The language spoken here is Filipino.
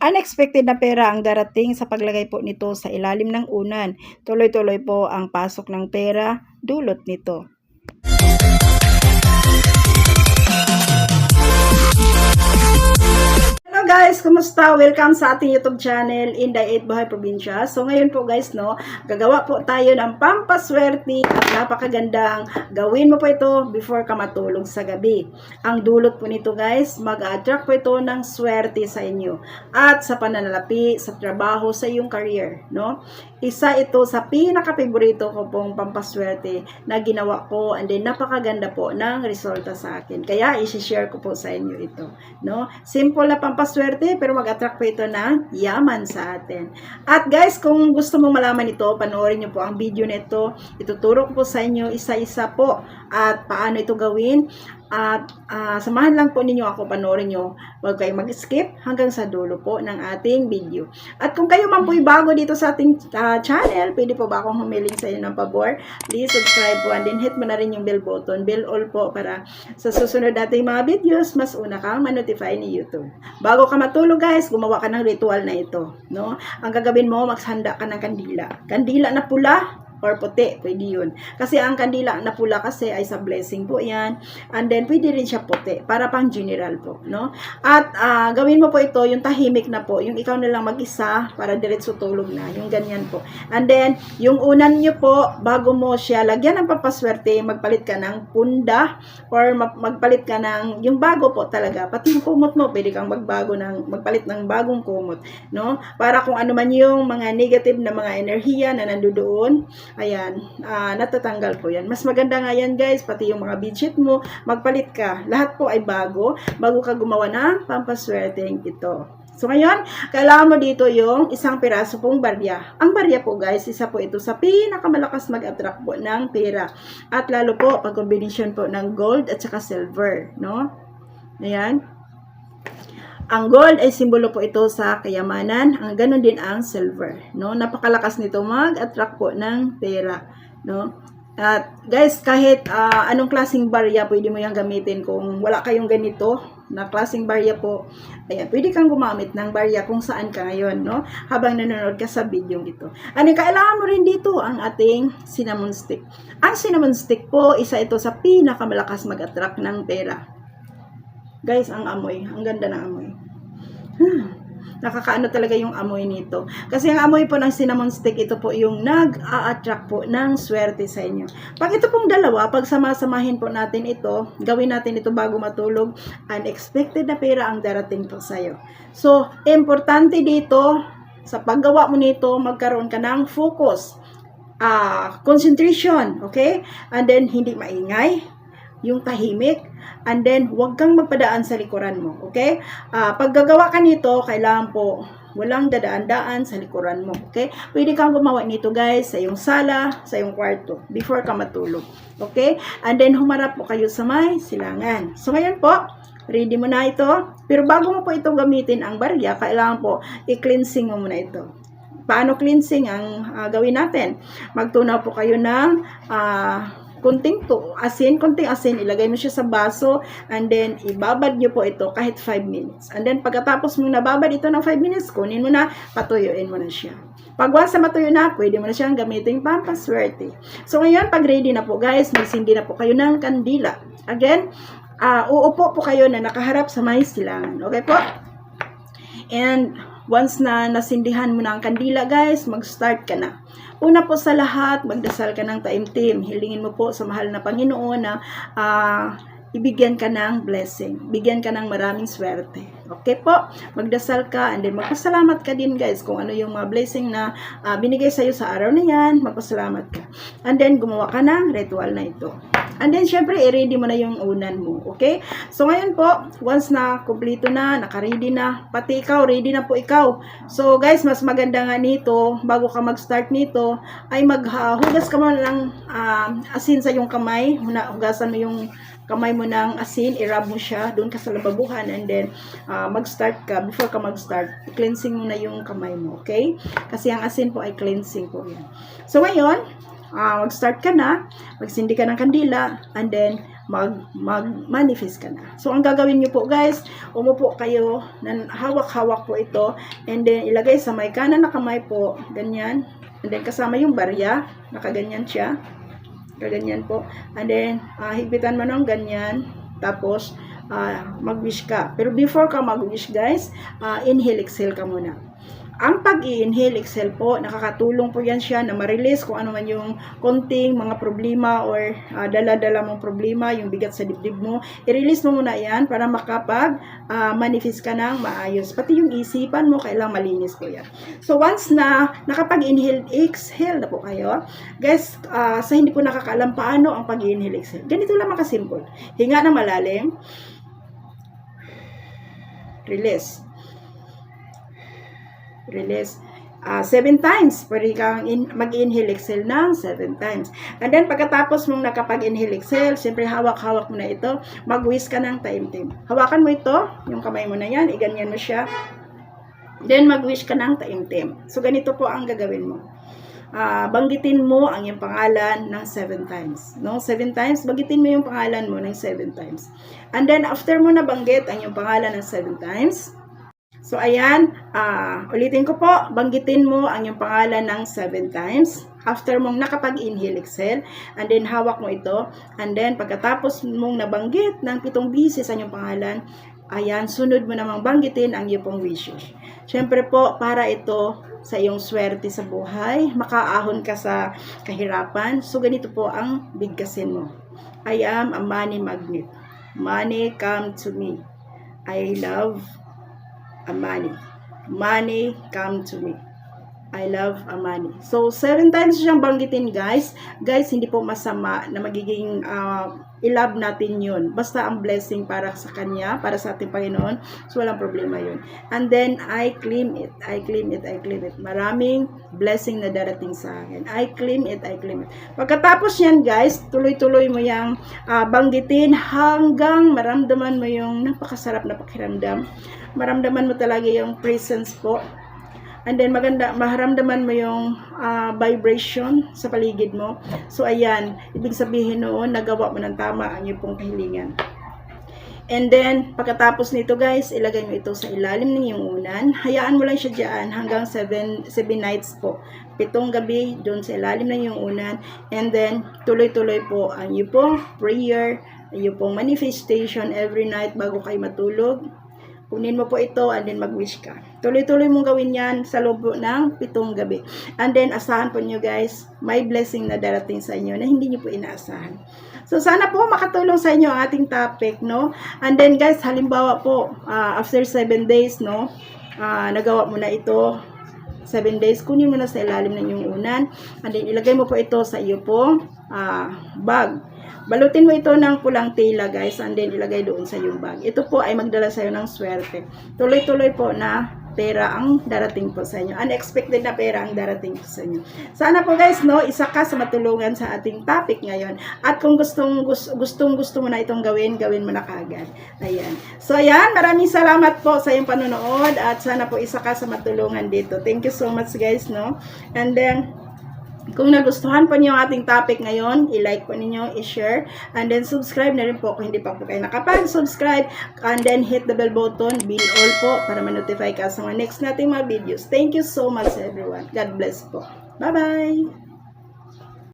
Unexpected na pera ang darating sa paglagay po nito sa ilalim ng unan. Tuloy-tuloy po ang pasok ng pera dulot nito. Guys, kumusta? Welcome sa ating YouTube channel, Inday 8 Buhay Probinsya. So ngayon po guys, no, gagawa po tayo ng pampaswerte at napakagandang gawin mo po ito before ka matulog sa gabi. Ang dulot po nito guys, mag-attract po ito ng swerte sa inyo at sa pananalapi, sa trabaho, sa iyong career, no? Isa ito sa pinaka-favorito ko pong pampaswerte na ginawa ko and then napakaganda po ng resulta sa akin. Kaya i-share ko po sa inyo ito, no? Simple na pampaswerte pero mag-attract po ito ng yaman sa atin. At guys, kung gusto mong malaman ito, panoorin niyo po ang video nito. Ituturo ko po sa inyo isa-isa po at paano ito gawin. At ah, samahan lang po ninyo ako panoorin nyo. Huwag kayong mag-skip hanggang sa dulo po ng ating video. At kung kayo man po'y bago dito sa ating ah, channel, pwede po ba akong humiling sa inyo ng pabor? Please subscribe po and then hit mo na rin yung bell button, bell all po para sa susunod nating mga videos, mas una kang ma-notify ni YouTube. Bago ka matulog guys, gumawa ka ng ritual na ito. No? Ang gagawin mo, maghanda ka ng kandila. Kandila na pula, or puti, pwede yun. Kasi ang kandila na pula kasi ay sa blessing po yan. And then, pwede rin siya puti, para pang general po, no? At ah, gawin mo po ito, yung tahimik na po, yung ikaw na lang mag-isa, para diretso tulog na, yung ganyan po. And then, yung unan nyo po, bago mo siya lagyan ng papaswerte, magpalit ka ng punda, or ma- magpalit ka ng, yung bago po talaga, pati yung kumot mo, pwede kang magbago ng, magpalit ng bagong kumot, no? Para kung ano man yung mga negative na mga enerhiya na nandoon, Ayan, ah, natatanggal po yan. Mas maganda nga yan guys, pati yung mga bedsheet mo, magpalit ka. Lahat po ay bago, bago ka gumawa ng pampaswerteng ito. So ngayon, kailangan mo dito yung isang piraso pong barya. Ang barya po guys, isa po ito sa pinakamalakas mag-attract po ng pera. At lalo po, pag combination po ng gold at saka silver, no? Ayan. Ang gold ay simbolo po ito sa kayamanan, ang ganun din ang silver, no? Napakalakas nito mag-attract po ng pera, no? At guys, kahit ah, anong klaseng barya pwede mo yung gamitin kung wala kayong ganito na klaseng barya po. Ayan, pwede kang gumamit ng barya kung saan ka ngayon, no? Habang nanonood ka sa video ito. Ano, kailangan mo rin dito ang ating cinnamon stick. Ang cinnamon stick po, isa ito sa pinakamalakas mag-attract ng pera. Guys, ang amoy. Ang ganda ng amoy. Hmm. Nakakaano talaga yung amoy nito. Kasi ang amoy po ng cinnamon stick, ito po yung nag-a-attract po ng swerte sa inyo. Pag ito pong dalawa, pag samasamahin po natin ito, gawin natin ito bago matulog, unexpected na pera ang darating po sa'yo. So, importante dito, sa paggawa mo nito, magkaroon ka ng focus, ah concentration, okay? And then, hindi maingay, yung tahimik, and then huwag kang magpadaan sa likuran mo, okay? Ah, pag gagawa ka nito, kailangan po walang dadaan-daan sa likuran mo, okay? Pwede kang gumawa nito guys sa iyong sala, sa iyong kwarto before ka matulog, okay? And then humarap po kayo sa may silangan. So ngayon po, ready mo na ito. Pero bago mo po ito gamitin ang barya, kailangan po i-cleansing mo muna ito. Paano cleansing ang ah, gawin natin? Magtunaw po kayo ng ah, kunting to, asin, kunting asin, ilagay mo siya sa baso, and then ibabad nyo po ito kahit 5 minutes. And then pagkatapos mong nababad ito ng 5 minutes, kunin mo na, patuyuin mo na siya. Pag once matuyo na, pwede mo na siyang gamitin pampaswerte. So ngayon, pag ready na po guys, magsindi na po kayo ng kandila. Again, ah uupo po kayo na nakaharap sa may silangan. Okay po? And once na nasindihan mo na ang kandila guys, mag-start ka na. Una po sa lahat, magdasal ka ng taimtim. Hilingin mo po sa mahal na Panginoon na ah, ibigyan ka ng blessing. Bigyan ka ng maraming swerte. Okay po? Magdasal ka and then magpasalamat ka din guys kung ano yung mga blessing na ah, binigay sa'yo sa araw na yan. Magpasalamat ka. And then gumawa ka ng ritual na ito. And then, syempre, i-ready mo na yung unan mo. Okay? So, ngayon po, once na kumpleto na, naka-ready na, pati ikaw, ready na po ikaw. So, guys, mas maganda nga nito, bago ka mag-start nito, ay maghugas ka mo ng ah, asin sa yung kamay. Hugasan mo yung kamay mo ng asin, i-rub mo siya, doon ka sa lababuhan, and then, ah, mag-start ka, before ka mag-start, cleansing mo na yung kamay mo, okay? Kasi ang asin po ay cleansing po yan. So, ngayon, ah mag-start ka na, magsindi ka ng kandila, and then, mag, mag-manifest ka na. So, ang gagawin nyo po guys, umupo kayo, hawak-hawak po ito, and then ilagay sa may kanan na kamay po, ganyan, and then kasama yung barya, nakaganyan siya, kaganyan po, and then ah, higpitan mo ng ganyan, tapos ah, mag-wish ka. Pero before ka mag-wish guys, ah, inhale, exhale ka muna. Ang pag-i-inhale, exhale po, nakakatulong po yan siya na ma-release kung ano man yung konting mga problema or ah, dala-dala mong problema, yung bigat sa dibdib mo. I-release mo muna yan para makapag ah, manifest ka ng maayos. Pati yung isipan mo, kailangang malinis po yan. So once na nakapag-inhale, exhale na po kayo, guys, ah, sa hindi po nakakaalam paano ang pag-inhale, exhale. Ganito lang makasimple. Hinga ng malalim. Release release ah seven times. Pwede kang in, mag-inhale, exhale ng seven times. And then, pagkatapos mong nakapag-inhale, exhale, siyempre hawak-hawak mo na ito, mag-whisk ka ng time-time. Hawakan mo ito, yung kamay mo na yan, iganyan mo siya. Then, mag-wish ka ng time-time. So, ganito po ang gagawin mo. Ah, banggitin mo ang iyong pangalan ng seven times. No? Seven times, banggitin mo yung pangalan mo ng seven times. And then, after mo na banggit ang iyong pangalan ng seven times, So, ayan, ah, ulitin ko po, banggitin mo ang iyong pangalan ng seven times. After mong nakapag-inhale, exhale, and then hawak mo ito, and then pagkatapos mong nabanggit ng pitong bisis ang iyong pangalan, ayan, sunod mo namang banggitin ang iyong pong wishes. Siyempre po, para ito sa iyong swerte sa buhay, makaahon ka sa kahirapan, so ganito po ang bigkasin mo. I am a money magnet. Money come to me. I love a money. Money come to me. I love a money. So, seven times siyang banggitin, guys. Guys, hindi po masama na magiging uh, i-love natin yun. Basta ang blessing para sa Kanya, para sa ating Panginoon. So, walang problema yun. And then, I claim it. I claim it. I claim it. Maraming blessing na darating sa akin. I claim it. I claim it. Pagkatapos yan, guys, tuloy-tuloy mo yung uh, banggitin hanggang maramdaman mo yung napakasarap na pakiramdam. Maramdaman mo talaga yung presence po And then maganda, maharamdaman mo yung ah, vibration sa paligid mo. So ayan, ibig sabihin noon, nagawa mo ng tama ang iyong pong kahilingan. And then, pagkatapos nito guys, ilagay mo ito sa ilalim ng iyong unan. Hayaan mo lang siya dyan hanggang 7, 7 nights po. Pitong gabi doon sa ilalim ng iyong unan. And then, tuloy-tuloy po ang iyong prayer, iyong pong manifestation every night bago kayo matulog. Kunin mo po ito and then mag-wish ka. Tuloy-tuloy mong gawin yan sa loob ng pitong gabi. And then, asahan po nyo guys, may blessing na darating sa inyo na hindi nyo po inaasahan. So, sana po makatulong sa inyo ang ating topic, no? And then guys, halimbawa po, ah, after 7 days, no? ah, nagawa mo na ito, 7 days, kunin mo na sa ilalim ng iyong unan. And then, ilagay mo po ito sa iyo pong ah, bag. Balutin mo ito ng pulang tela, guys, and then ilagay doon sa iyong bag. Ito po ay magdala sa iyo ng swerte. Tuloy-tuloy po na pera ang darating po sa inyo. Unexpected na pera ang darating po sa inyo. Sana po guys, no, isa ka sa matulungan sa ating topic ngayon. At kung gustong gusto, gustong gusto mo na itong gawin, gawin mo na kagad. Ayan. So ayan, maraming salamat po sa iyong panonood at sana po isa ka sa matulungan dito. Thank you so much guys, no. And then kung nagustuhan po niyo ang ating topic ngayon, i-like po ninyo, i-share, and then subscribe na rin po kung hindi pa po kayo nakapag-subscribe, and then hit the bell button, bill all po, para ma-notify ka sa mga next nating mga videos. Thank you so much everyone. God bless po. Bye-bye!